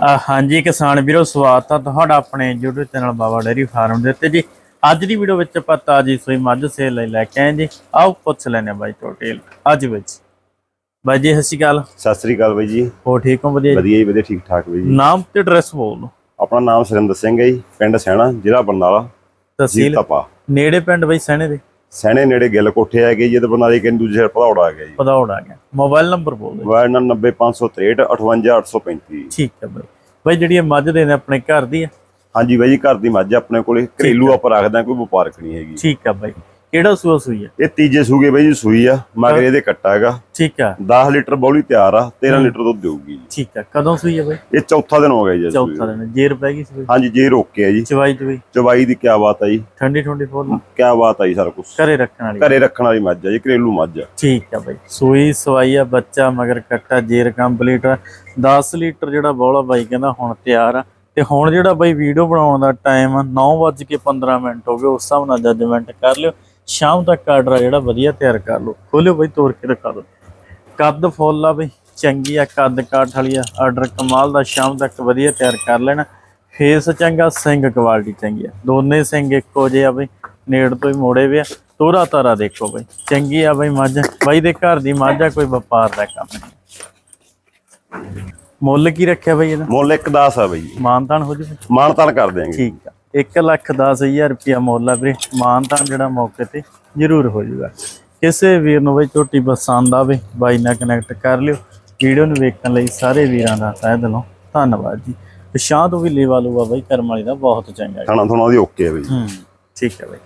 ਹਾਂਜੀ ਕਿਸਾਨ ਵੀਰੋ ਸਵਾਗਤ ਆ ਤੁਹਾਡਾ ਆਪਣੇ YouTube channel Baba dairy farm ਦੇ ਉੱਤੇ ਜੀ। ਅੱਜ ਦੀ ਵੀਡੀਓ ਵਿੱਚ ਆਪਾਂ ਤਾਜੀ ਸੋਈ ਮੱਝ ਸੇਲ ਲਈ ਲੈ ਕੇ ਆਏ ਜੀ। ਆਓ ਪੁੱਛ ਲੈਣੇ ਬਾਈ ਟੋਟੇਲ ਅੱਜ ਵਿੱਚ। ਬਾਈ ਜੀ ਸਤਿ ਸ਼੍ਰੀ ਅਕਾਲ। ਸਤਿ ਸ੍ਰੀ ਅਕਾਲ ਬਾਈ ਜੀ। ਹੋ ਠੀਕ ਹੋ? ਵਧੀਆ? ਵਧੀਆ ਜੀ ਵਧੀਆ ਠੀਕ ਠਾਕ ਬਾਈ ਜੀ। ਨਾਮ ਤੇ ਐਡਰੈਸ ਬੋਲ ਦਿਓ। ਆਪਣਾ ਨਾਮ ਸੁਰਿੰਦਰ ਸਿੰਘ ਹੈ ਜੀ ਪਿੰਡ ਸੈਣਾ ਜ਼ਿਲ੍ਹਾ ਬਰਨਾਲਾ ਤਹਿਸੀਲ ਤਪਾ ਨੇੜੇ ਪਿੰਡ ਬਾਈ ਸਹਿਣੇ ਦੇ? ਸੈਣੇ ਨੇੜੇ ਗਿੱਲ ਕੋਠੇ ਹੈਗੇ ਜੀ ਤੇ ਬਰਨਾਲੇ ਕਿੰਨ ਦੂਜੇ ਭਦੌੜ ਆ ਗਿਆ ਜੀ। ਪਧੌੜ ਆ ਗਿਆ। ਮੋਬਾਈਲ ਨੰਬਰ ਬੋਲ ਦਿਓ। ਮੋਬਾਈਲ ਨੰਬਰ 90563 58835 ਠੀਕ ਹੈ ਬਾਈ। ਬਾਈ ਜਿਹੜੀ ਇਹ ਮੱਝ ਦੇ ਨੇ ਆਪਣੇ ਘਰ ਦੀ ਆ ਹਾਂਜੀ ਬਾਈ ਜੀ ਘਰ ਦੀ ਮੱਝ ਆ ਆਪਣੇ ਕੋਲੇ। ਘਰੇਲੂ ਆਪਾਂ ਰੱਖਦੇ ਹਾਂ ਕੋਈ ਵਪਾਰਕ ਨਹੀਂ ਹੈਗੀ। ਠੀਕ ਆ ਬਾਈ। ਕਿਹੜਾ ਸੂਆ ਸੂਈ ਆ? ਇਹ ਤੀਜੇ ਸੂਗੇ ਬਾਈ ਜੀ ਸੂਈ ਆ ਮਗਰ ਇਹਦੇ ਕੱਟਾ ਹੈਗਾ। ਠੀਕ ਆ। 10 ਲੀਟਰ ਬੌਲੀ ਤਿਆਰ ਆ 13 ਲੀਟਰ ਦੁੱਧ ਦੇਊਗੀ ਜੀ। ਠੀਕ ਆ। ਕਦੋਂ ਸੂਈ ਆ ਬਾਈ? ਇਹ ਚੌਥਾ ਦਿਨ ਹੋ ਗਿਆ ਜੀ ਚੌਥਾ ਦਿਨ। ਜੇਰ ਪੈ ਗਈ ਸੀ ਬਾਈ? ਹਾਂਜੀ ਜੇ ਰੋਕੇ ਆ ਜੀ। ਚਵਾਈ ਚਵਾਈ? ਚਵਾਈ ਦੀ ਕੀ ਬਾਤ ਆ ਜੀ। ਠੰਡੀ ਠੰਡੀ ਫੁੱਲ? ਕੀ ਬਾਤ ਆ ਜੀ ਸਾਰਾ ਕੁਝ ਘਰੇ ਰੱਖਣ ਵਾਲੀ। ਘਰੇ ਰੱਖਣ ਵਾਲੀ ਮੱਝ ਆ ਜੀ ਘਰੇਲੂ ਮੱਝ ਆ। ਠੀਕ ਆ ਬਾਈ। ਸੂਈ ਸਵਾਈ ਆ ਬੱਚਾ ਮਗਰ ਕੱਟਾ ਜੇਰ ਕੰਪਲੀਟ 10 ਲੀਟਰ ਜਿਹੜਾ ਬੋਲਾ ਬਾਈ ਕਹਿੰਦਾ ਹੁਣ ਤਿਆਰ ਆ। ਤੇ ਹੁਣ ਜਿਹੜਾ ਬਾਈ ਵੀਡੀਓ ਬਣਾਉਣ ਦਾ ਟਾਈਮ 9:15 ਮਿੰਟ ਹੋ ਗਏ ਉਸ ਹਿਸਾਬ ਨਾਲ ਜੱਜਮੈਂਟ ਕਰ ਲਿਓ। ਸ਼ਾਮ ਤੱਕ ਆਰਡਰ ਆ ਜਿਹੜਾ ਵਧੀਆ ਤਿਆਰ ਕਰ ਲਓ। ਖੋਲਿਓ ਬਾਈ ਤੋੜ ਕੇ ਦਿਖਾ ਦਿਓ। ਕੱਦ ਫੁੱਲ ਆ ਬਈ ਚੰਗੀ ਆ ਕੱਦ ਕਾਠ ਵਾਲੀ ਆ। ਆਰਡਰ ਕਮਾਲ ਦਾ ਸ਼ਾਮ ਤੱਕ ਵਧੀਆ ਤਿਆਰ ਕਰ ਲੈਣਾ। ਫੇਸ ਚੰਗਾ ਸਿੰਘ ਕੁਆਲਿਟੀ ਚੰਗੀ ਆ। ਦੋਨੇ ਸਿੰਘ ਇੱਕੋ ਜਿਹੇ ਆ ਬਈ ਨੇੜ ਤੋਂ ਹੀ ਮੋੜੇ ਵੇ ਆ। ਤੋਰਾ ਤਾਰਾ ਦੇਖੋ ਬਈ ਚੰਗੀ ਆ ਬਈ ਮੱਝ। ਬਾਈ ਦੇ ਘਰ ਦੀ ਮੱਝ ਆ ਕੋਈ ਵਪਾਰ ਦਾ ਕੰਮ ਨਹੀਂ। ਮੁੱਲ ਕੀ ਰੱਖਿਆ ਬਈ ਇਹਦਾ? ਮੁੱਲ ਇੱਕ 10 ਆ ਬਾਈ। ਮਾਨਤਾਨ ਹੋ ਜੂ ਮਾਨਤਾਨ ਕਰ ਦਿਆਂਗੇ। ਠੀਕ ਆ। 1 ਲੱਖ 10000 ਰੁਪਿਆ ਮੁੱਲ ਆ ਵੀਰੇ। ਮਾਨਤਾਨ ਜਿਹੜਾ ਮੌਕੇ ਤੇ ਜ਼ਰੂਰ ਹੋ ਜਾਊਗਾ। ਕਿਸੇ ਵੀਰ ਨੂੰ ਬਈ ਝੋਟੀ ਪਸੰਦ ਆਵੇ ਬਾਈ ਨਾਲ ਕਨੈਕਟ ਕਰ ਲਿਓ। ਵੀਡੀਓ ਨੂੰ ਵੇਖਣ ਲਈ ਸਾਰੇ ਵੀਰਾਂ ਦਾ ਤਹਿ ਦਿਲੋਂ ਧੰਨਵਾਦ ਜੀ। ਪਛਾਂ ਤੋਂ ਵੀ ਲੇਵਾ ਲੂਆ ਬਈ ਕਰਮ ਵਾਲੀ ਦਾ ਬਹੁਤ ਚੰਗਾ। ਖਾਣਾ ਥੋਣਾ ਦੀ ਓਕੇ ਆ ਬਾਈ। ਹੂੰ ਠੀਕ ਹੈ ਬਈ।